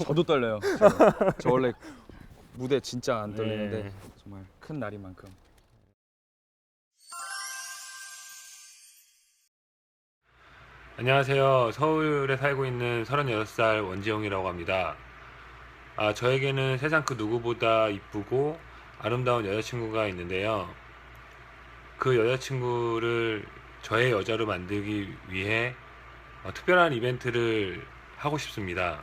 저도 떨려요. 저, 저 원래 무대 진짜 안 떨리는데 네. 정말 큰 날이만큼. 안녕하세요. 서울에 살고 있는 36살 원지영이라고 합니다. 아, 저에게는 세상 그 누구보다 이쁘고 아름다운 여자친구가 있는데요. 그 여자친구를 저의 여자로 만들기 위해 어, 특별한 이벤트를 하고 싶습니다.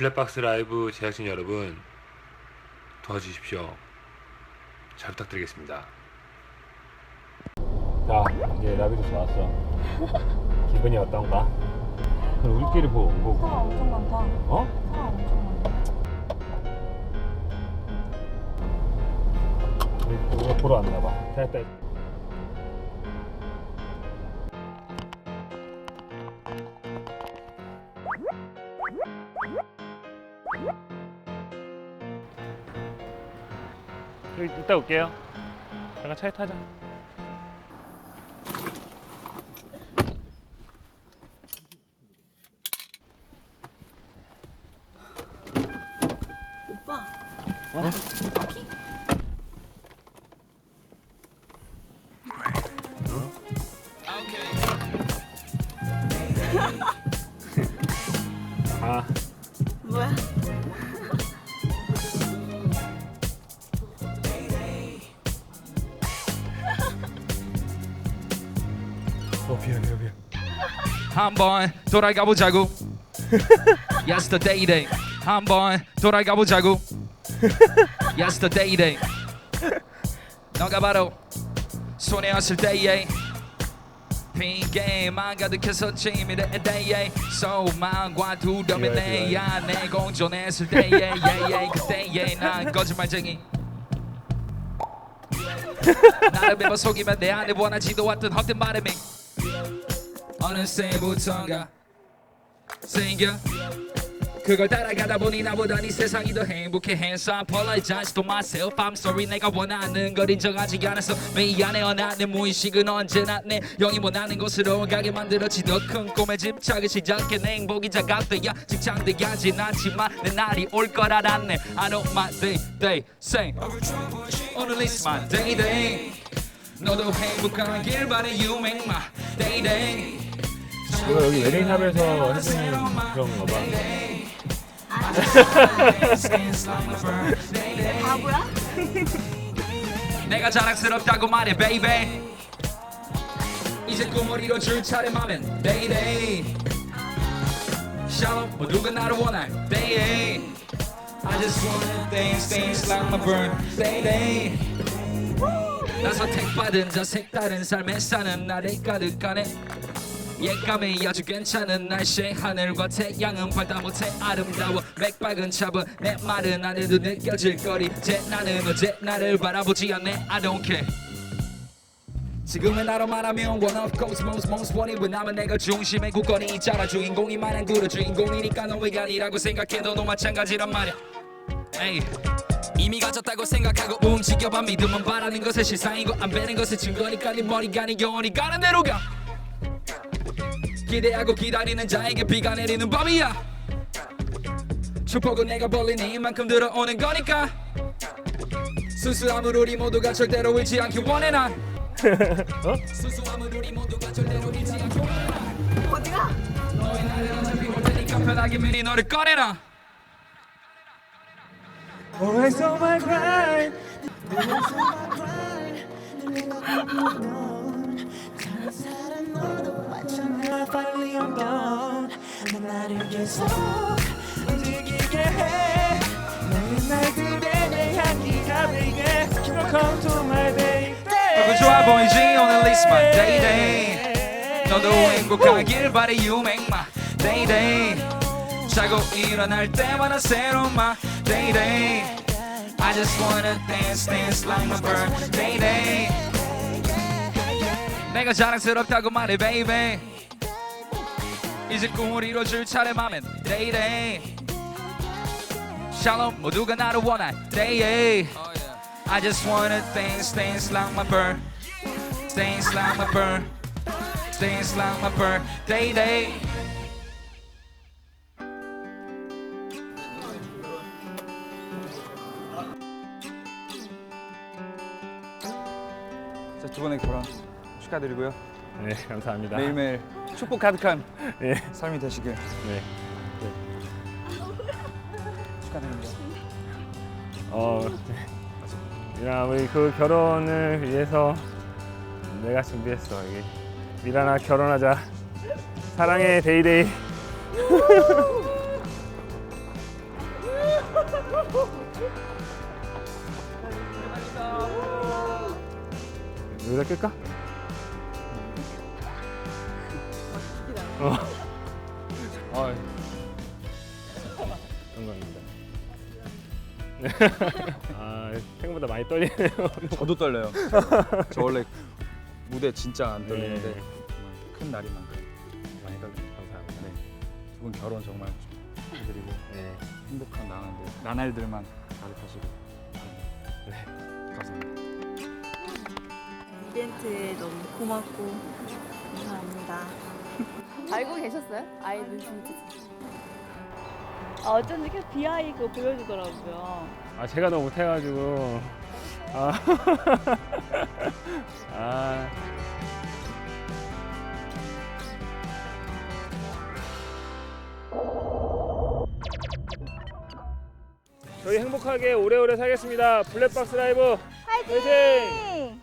블랙박스 라이브 제작진 여러분 도와주십시오. 잘 부탁드리겠습니다. 자, 이제 나비도 좋았어. 기분이 어떤가? 우리끼리 보고 온 거고. 사람 엄청 많다. 어? 사람 엄청 많다. 우리 보러 왔나 봐. 됐다. 여기 이따 올게요. 잠깐 차에 타자. 오빠. 아, 뭐야? 어 미안 미안 미안. 한번 돌아가 보자고. Yesterday day. 한번 돌아가 보자고. Yesterday day. 너가 바로 손해였을 때에 핑계만 가득해서 짐이래 때에 소망과 좋아. 내 안에 공존했을 때에 yeah, 그때에 난 거짓말쟁이. 나를 매번 속이면 내 안에 원하지도 않던 헛된 바람이 어느새부턴가? 생겨? 그걸 따라가다 보니 나보다 네 세상이 더 행복해. 해서 I apologize to myself. I'm sorry 내가 원하는 걸 인정하지 않아서 미안해요 나내 무의식은 언제나 내 영이 원하는 곳으로 가게 만들었지 더 큰 꿈에 집착을 시작해 내 행복이 작아돼야 직장되야진 않지만 내 날이 올 걸 알았네. I know my day day say 오늘 is my day day. 너도 행복하길 바래 you make my day day 이거 여기 웨딩샵에서 해주는 그런가 봐. 바보야? 내가 자랑스럽다고 말해 베이베 이제 꿈을 이뤄줄 차례마면 데이데이 샬롬 모두가 나를 원할 데이 I just wanna dance dance like my birthday 나 선택받은 자 색다른 삶에 사는 날에 가득하네 예감이 아주 괜찮은 날씨. 하늘과 태양은 밝다 못해 아름다워. 맥박은 차분. 내 말은 안 해도 느껴질 거리. 제 나는 어제 나를 바라보지 않네. I don't care. 지금의 나로 말하면 one of course most wanted 왜냐면 내가 중심의 국권이 있잖아. 주인공이 말한 그런 주인공이니까 너가 아니라고 생각해 너도 마찬가지란 말이야. 에이 이미 가졌다고 생각하고 움직여봐. 믿음은 바라는 것의 실상이고 안 되는 것의 증거니까 네 머리가 네 영혼이 가는 대로 가 기대하고 기다리는 자에게 비가 내리는 법이야. 축복은 내가 벌린 이만큼 들어오는 거니까. 수수함을 우리 모두가 절대로 잃지 않기 원해 난 수수함을 우리 모두가 절대로 잃지 않기 원해 난 어디가? 너의 날은 어차피 올 테니까 편하게 미리 너를 꺼내라. Always on my grind. Finally 나를 계속 움직이게 해 나의 날들에 내 향기가 배게 Come to my baby 너무 좋아 보이지 오늘 is my day day 너도 행복하길 바래 you make my day day 자고 일어날 때마다 새로운 my day day I just wanna dance dance like my birthday day 내가 자랑스럽다고 말해 baby 이제 꿈을 이뤄줄 차례 맘엔 데이 데이 샬롬 모두가 나를 원할 데이 데이 I just wanna dance dance like my bird dance like my bird dance like my bird day day 자, 두 번의 결혼 축하드리고요. 네, 감사합니다. 매일매일 축복 가득한 예. 삶이 되시길 네. 축하드립니다. 어, 네. 야, 우리 그 결혼을 위해서 내가 준비했어. 이게 미란아 결혼하자. 사랑해 데이데이. 여기다 끌까? 어, 아, 영광입니다. 아, 생각보다 많이 떨리네요. 저도 떨려요. 저 원래 무대 진짜 안 떨리는데 네. 정말 큰 날이만큼 많이 떨려요. 감사합니다. 네. 두 분 결혼 정말 축하드리고 네. 행복한 나날들, 나날들만 가득하시고 네. 감사합니다. 이벤트에 너무 고맙고 감사합니다. 알고 계셨어요? 아이 눈치 아, 어쩐지 계속 그거 보여주더라고요. 아 제가 너무 못해가지고 아, 아. 저희 행복하게 오래오래 살겠습니다 블랙박스 라이브 화이팅!